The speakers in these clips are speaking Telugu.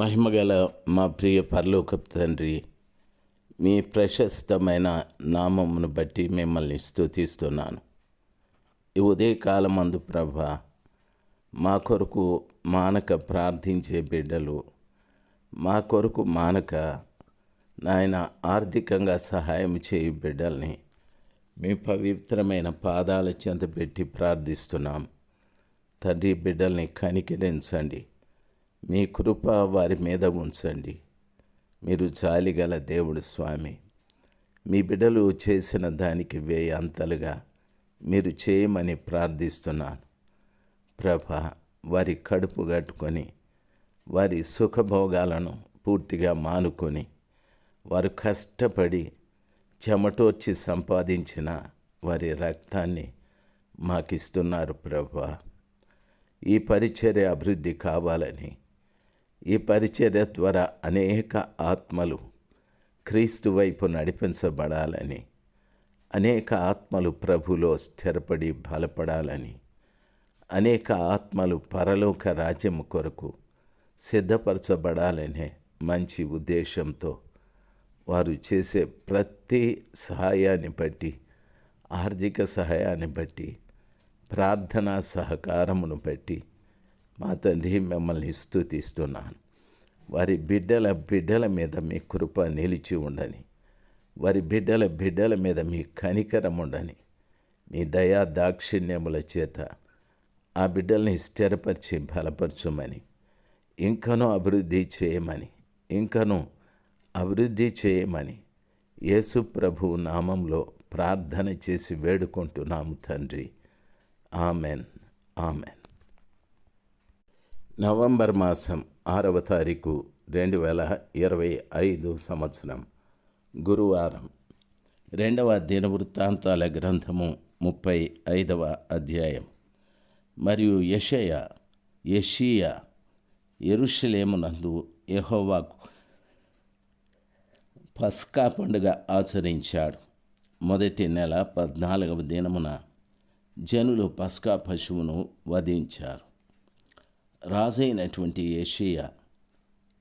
మహిమగల మా ప్రియ పరలోకపు తండ్రి మీ ప్రశస్తమైన నామమును బట్టి మిమ్మల్ని స్తుతిస్తున్నాను. ఈ ఉదయకాలమందు ప్రభ మా కొరకు మానక ప్రార్థించే బిడ్డలు మా కొరకు మానక నాయన ఆర్థికంగా సహాయం చేయు బిడ్డల్ని మీ పవిత్రమైన పాదాల చెంత పెట్టి ప్రార్థిస్తున్నాం. తండ్రి బిడ్డల్ని కనికరించండి. మీ కృప వారి మీద ఉంచండి. మీరు జాలిగల దేవుడు స్వామి. మీ బిడ్డలు చేసిన దానికి వేయి అంతలుగా మీరు చేయమని ప్రార్థిస్తున్నాను. ప్రభ వారి కడుపు కట్టుకొని వారి సుఖభోగాలను పూర్తిగా మానుకొని వారు కష్టపడి చెమటోర్చి సంపాదించిన వారి రక్తాన్ని మాకిస్తున్నారు ప్రభా. ఈ పరిచర్య అభివృద్ధి కావాలని ఈ పరిచర్య ద్వారా అనేక ఆత్మలు క్రీస్తు వైపు నడిపించబడాలని అనేక ఆత్మలు ప్రభులో స్థిరపడి బలపడాలని అనేక ఆత్మలు పరలోక రాజ్యం కొరకు సిద్ధపరచబడాలనే మంచి ఉద్దేశంతో వారు చేసే ప్రతి సహాయాన్ని బట్టి ఆర్థిక సహాయాన్ని బట్టి ప్రార్థనా సహకారమును బట్టి మా తండ్రి మిమ్మల్ని స్థుతిస్తున్నాను వారి బిడ్డల బిడ్డల మీద మీ కృప నిలిచి ఉండని వారి బిడ్డల బిడ్డల మీద మీ కనికరం ఉండని మీ దయా దాక్షిణ్యముల చేత ఆ బిడ్డల్ని స్థిరపరిచి బలపరచమని ఇంకనూ అభివృద్ధి చేయమని ఇంకనూ అభివృద్ధి చేయమని యేసు ప్రభు నామంలో ప్రార్థన చేసి వేడుకుంటున్నాము తండ్రి. ఆమెన్. ఆమెన్. నవంబర్ మాసం ఆరవ తారీఖు రెండు వేల ఇరవై ఐదు సంవత్సరం గురువారం. రెండవ దినవృత్తాంతాల గ్రంథము ముప్పై ఐదవ అధ్యాయం. మరియు యషయ యషియా ఎరుషలేమునందు యహోవాకు పస్కా పండుగ ఆచరించాడు. మొదటి నెల పద్నాలుగవ దినమున జనులు పస్కా పశువును వధించారు. రాజైనటువంటి ఏషియా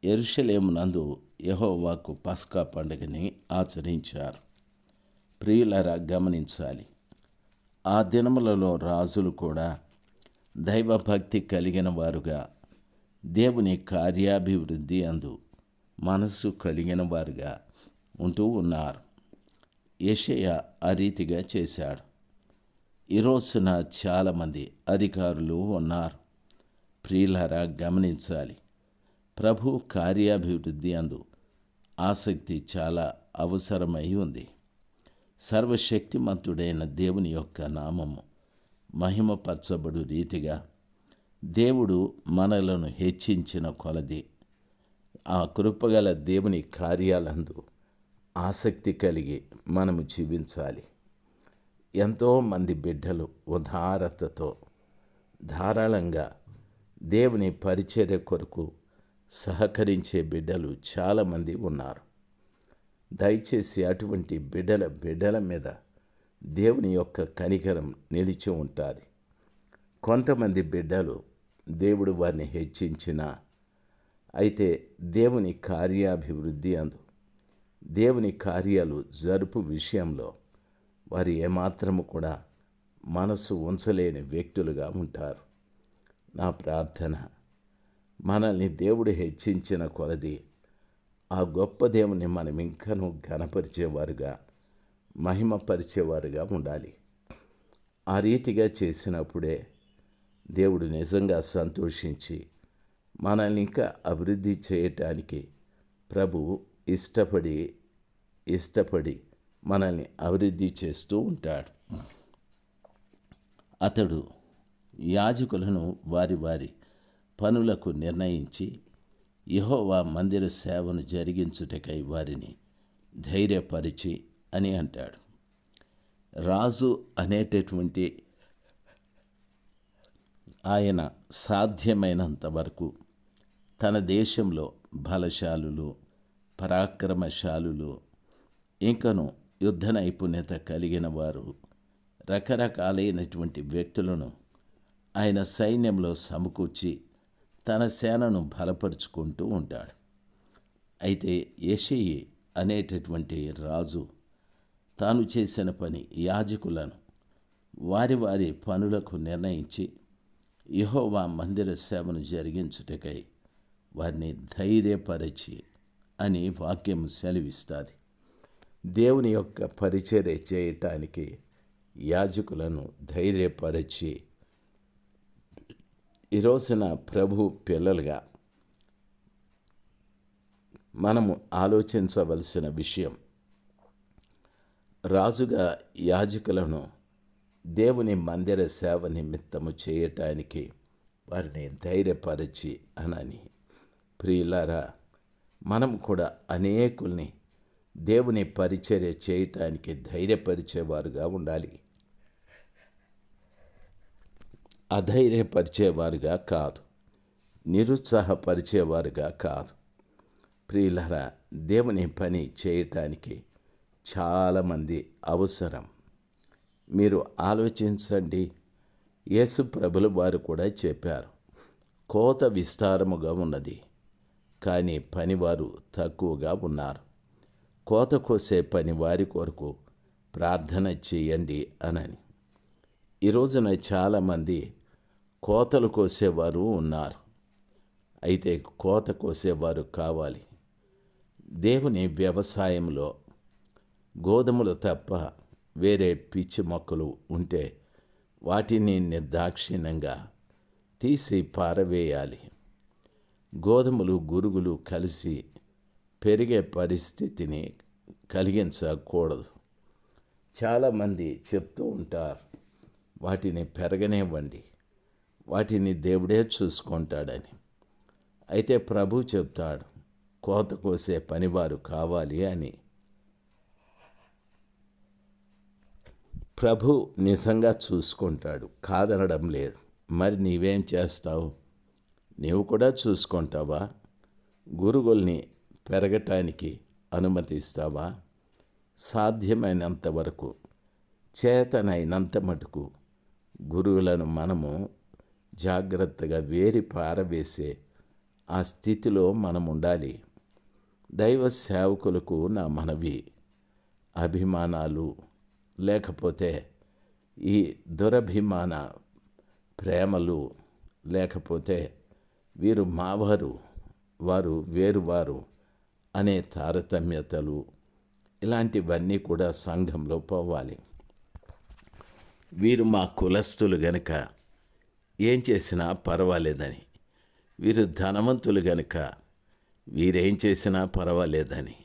ఎరుషలేమునందు యెహోవాకు పస్కా పండుగని ఆచరించారు. ప్రియులరా గమనించాలి. ఆ దినములలో రాజులు కూడా దైవభక్తి కలిగిన వారుగా దేవుని కార్యాభివృద్ధి అందు మనస్సు కలిగిన వారుగా ఉంటూ ఉన్నారు. యషయ ఆ రీతిగా చేశాడు. ఈరోజున చాలామంది అధికారులు ఉన్నారు. ప్రియులారా గమనించాలి. ప్రభు కార్యాభివృద్ధి అందు ఆసక్తి చాలా అవసరమై ఉంది. సర్వశక్తిమంతుడైన దేవుని యొక్క నామము మహిమపరచబడు రీతిగా దేవుడు మనలను హెచ్చించిన కొలది. ఆ కృపగల దేవుని కార్యాలందు ఆసక్తి కలిగి మనము జీవించాలి. ఎంతోమంది బిడ్డలు ఉదారతతో ధారాళంగా దేవుని పరిచర్య కొరకు సహకరించే బిడ్డలు చాలామంది ఉన్నారు. దయచేసి అటువంటి బిడ్డల బిడ్డల మీద దేవుని యొక్క కనికరం నిలిచి ఉంటుంది. కొంతమంది బిడ్డలు దేవుడు వారిని హెచ్చించిన అయితే దేవుని కార్యాభివృద్ధి అందు దేవుని కార్యాలు జరుపు విషయంలో వారు ఏమాత్రము కూడా మనసు ఉంచలేని వ్యక్తులుగా ఉంటారు. నా ప్రార్థన. మనల్ని దేవుడు హెచ్చించిన కొలది ఆ గొప్ప దేవుని మనం ఇంకను ఘనపరిచేవారుగా మహిమపరిచేవారుగా ఉండాలి. ఆ రీతిగా చేసినప్పుడే దేవుడు నిజంగా సంతోషించి మనల్ని ఇంకా అభివృద్ధి చేయటానికి ప్రభు ఇష్టపడి ఇష్టపడి మనల్ని అభివృద్ధి చేస్తూ ఉంటాడు. అతడు యాజకులను వారి వారి పనులకు నిర్ణయించి యహోవా మందిర సేవను జరిగించుటకై వారిని ధైర్యపరిచి అని అంటాడు. రాజు అనేటటువంటి ఆయన సాధ్యమైనంత వరకు తన దేశంలో బలశాలులు పరాక్రమశాలులు ఇంకను యుద్ధ నైపుణ్యత కలిగిన వారు రకరకాలైనటువంటి వ్యక్తులను ఆయన సైన్యంలో సమకూర్చి తన సేనను బలపరుచుకుంటూ ఉంటాడు. అయితే యషయి అనేటటువంటి రాజు తాను చేసిన పని యాజకులను వారి వారి పనులకు నిర్ణయించి యహోవా మందిర సేవను జరిగించుటకై వారిని ధైర్యపరచి అని వాక్యం సెలవిస్తుంది. దేవుని యొక్క పరిచర్య చేయటానికి యాజకులను ధైర్యపరచి ఈ రోజున ప్రభు పిల్లలుగా మనము ఆలోచించవలసిన విషయం రాజుగా యాజకులను దేవుని మందిర సేవ నిమిత్తము చేయటానికి వారిని ధైర్యపరిచి అనని. ప్రియులారా మనం కూడా అనేకుల్ని దేవుని పరిచర్య చేయటానికి ధైర్యపరిచేవారుగా ఉండాలి. అధైర్యపరిచేవారుగా కాదు. నిరుత్సాహపరిచేవారుగా కాదు. ప్రియులరా దేవుని పని చేయటానికి చాలామంది అవసరం. మీరు ఆలోచించండి. యేసు ప్రభుల వారు కూడా చెప్పారు కోత విస్తారముగా ఉన్నది కానీ పనివారు తక్కువగా ఉన్నారు. కోత కోసే పని వారి కొరకు ప్రార్థన చేయండి అనని. ఈ రోజున చాలామంది కోతలు కోసేవారు ఉన్నారు. అయితే కోత కోసేవారు కావాలి. దేవుని వ్యవసాయంలో గోధుమలు తప్ప వేరే పిచ్చి మొక్కలు ఉంటే వాటిని నిర్దాక్షిణ్యంగా తీసి పారవేయాలి. గోధుమలు గురుగులు కలిసి పెరిగే పరిస్థితిని కలిగించకూడదు. చాలామంది చెప్తూ ఉంటారు వాటిని పెరగనివ్వండి. వాటిని దేవుడే చూసుకుంటాడని. అయితే ప్రభు చెప్తాడు కోత కోసే పనివారు కావాలి అని. ప్రభు నిజంగా చూసుకుంటాడు కాదనడం లేదు. మరి నీవేం చేస్తావు? నీవు కూడా చూసుకుంటావా? గురుగుల్ని పెరగటానికి అనుమతిస్తావా? సాధ్యమైనంత వరకు చేతనైనంత మటుకు గురువులను మనము జాగ్రత్తగా వేరి పారవేసే ఆ స్థితిలో మనం ఉండాలి దైవ సేవకులకు నా మనవి అభిమానాలు లేకపోతే ఈ దురభిమాన ప్రేమలు లేకపోతే వీరు మావారు వారు వేరువారు అనే తారతమ్యతలు ఇలాంటివన్నీ కూడా సంఘంలో పోవాలి. వీరు మా కులస్తులు గనుక ఏం చేసినా పర్వాలేదని. వీరు ధనవంతులు గనుక వీరేం చేసినా పర్వాలేదని.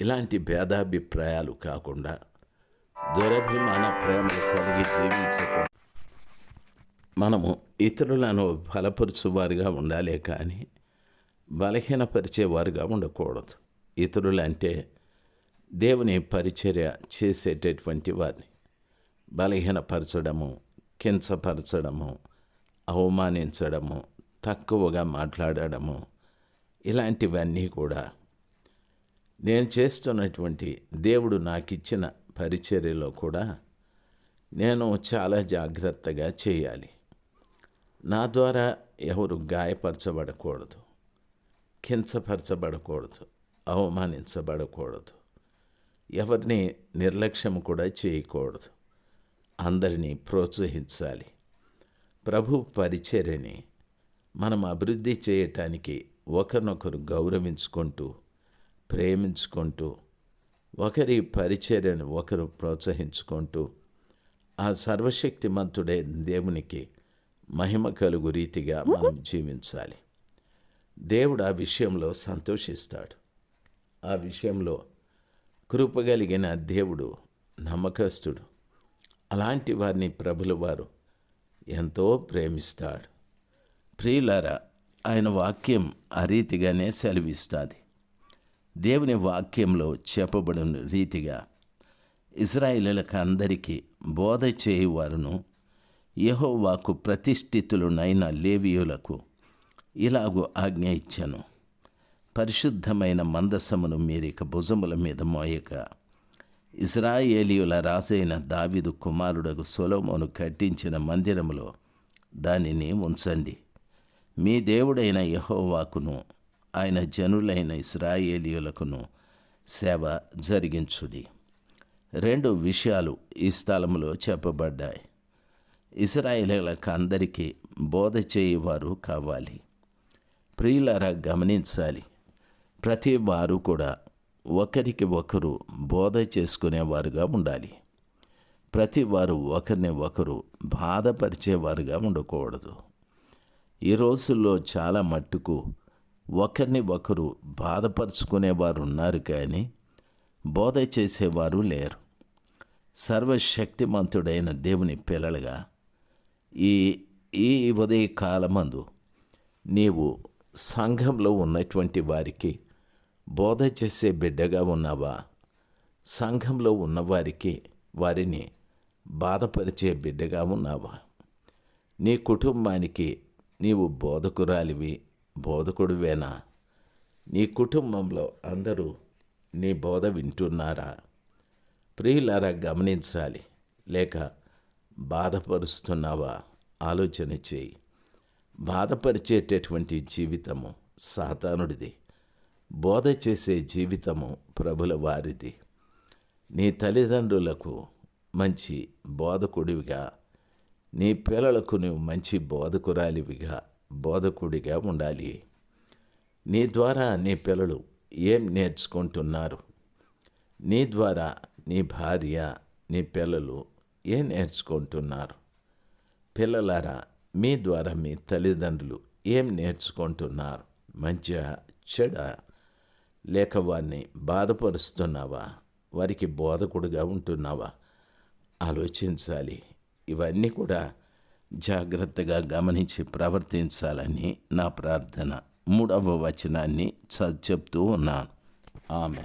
ఇలాంటి భేదాభిప్రాయాలు కాకుండా దురభిమాన ప్రేమలు కలిగి జీవించకూడదు. మనము ఇతరులను బలపరుచువారుగా ఉండాలే కానీ బలహీనపరిచేవారుగా ఉండకూడదు. ఇతరులంటే దేవుని పరిచర్య చేసేటటువంటి వారిని. బలహీనపరచడము కించపరచడము అవమానించడము తక్కువగా మాట్లాడడము ఇలాంటివన్నీ కూడా. నేను చేస్తున్నటువంటి దేవుడు నాకు ఇచ్చిన పరిచర్యలో కూడా నేను చాలా జాగ్రత్తగా చేయాలి. నా ద్వారా ఎవరు గాయపరచబడకూడదు కించపరచబడకూడదు అవమానించబడకూడదు ఎవరిని నిర్లక్ష్యం కూడా చేయకూడదు. అందరినీ ప్రోత్సహించాలి. ప్రభు పరిచర్యని మనం అభివృద్ధి చేయటానికి ఒకరినొకరు గౌరవించుకుంటూ ప్రేమించుకుంటూ ఒకరి పరిచర్యను ఒకరు ప్రోత్సహించుకుంటూ ఆ సర్వశక్తిమంతుడే దేవునికి మహిమ కలుగు రీతిగా మనం జీవించాలి. దేవుడు ఆ విషయంలో సంతోషిస్తాడు. ఆ విషయంలో కృపగలిగిన దేవుడు నమ్మకస్తుడు. అలాంటి వారిని ప్రభుల వారు ఎంతో ప్రేమిస్తాడు. ప్రియులారా ఆయన వాక్యం ఆ రీతిగానే సెలవిస్తుంది. దేవుని వాక్యంలో చెప్పబడిన రీతిగా ఇజ్రాయిలీలకు అందరికీ బోధ చేయువారును యహోవాకు ప్రతిష్ఠితులునైన లేవియులకు ఇలాగూ ఆజ్ఞ ఇచ్చాను. పరిశుద్ధమైన మందసమును మీరిక భుజముల మీద మోయక ఇస్రాయేలీయుల రాజైన దావిదు కుమారుడకు సొలోమోను కట్టించిన మందిరములో దానిని ఉంచండి. మీ దేవుడైన యహోవాకును ఆయన జనులైన ఇస్రాయేలీయులకును సేవ జరిగించుడి. రెండు విషయాలు ఈ స్థలంలో చెప్పబడ్డాయి. ఇస్రాయేలీలకు అందరికీ బోధ చేయవారు కావాలి. ప్రియులరా గమనించాలి. ప్రతి వారు కూడా ఒకరికి ఒకరు బోధ చేసుకునేవారుగా ఉండాలి. ప్రతి వారు ఒకరిని ఒకరు బాధపరిచేవారుగా ఉండకూడదు. ఈ రోజుల్లో చాలా మట్టుకు ఒకరిని ఒకరు బాధపరుచుకునేవారు ఉన్నారు కానీ బోధ చేసేవారు లేరు. సర్వశక్తిమంతుడైన దేవుని పిల్లలుగా ఈ ఈ ఉదయ కాలమందు నీవు సంఘంలో ఉన్నటువంటి వారికి బోధ చేసే బిడ్డగా ఉన్నావా? సంఘంలో ఉన్నవారికి వారిని బాధపరిచే బిడ్డగా ఉన్నావా? నీ కుటుంబానికి నీవు బోధకురాలివి బోధకుడివేనా? నీ కుటుంబంలో అందరూ నీ బోధ వింటున్నారా? ప్రియులారా గమనించాలి. లేక బాధపరుస్తున్నావా? ఆలోచన చేయి. బాధపరిచేటటువంటి జీవితము సాతానుడిది. బోధ చేసే జీవితము ప్రభుల వారిది. నీ తల్లిదండ్రులకు మంచి బోధకుడివిగా నీ పిల్లలకు నువ్వు మంచి బోధకురాలివిగా బోధకుడిగా ఉండాలి. నీ ద్వారా నీ పిల్లలు ఏం నేర్చుకుంటున్నారు? నీ ద్వారా నీ భార్య నీ పిల్లలు ఏం నేర్చుకుంటున్నారు? పిల్లలారా మీ ద్వారా మీ తల్లిదండ్రులు ఏం నేర్చుకుంటున్నారు? మంచిగా చెడ? లేక వారిని బాధపరుస్తున్నావా? వారికి బోధకుడుగా ఉంటున్నావా? ఆలోచించాలి. ఇవన్నీ కూడా జాగ్రత్తగా గమనించి ప్రవర్తించాలని నా ప్రార్థన. మూడవ వచనాన్ని చ చెప్తూ ఉన్నాను. ఆమె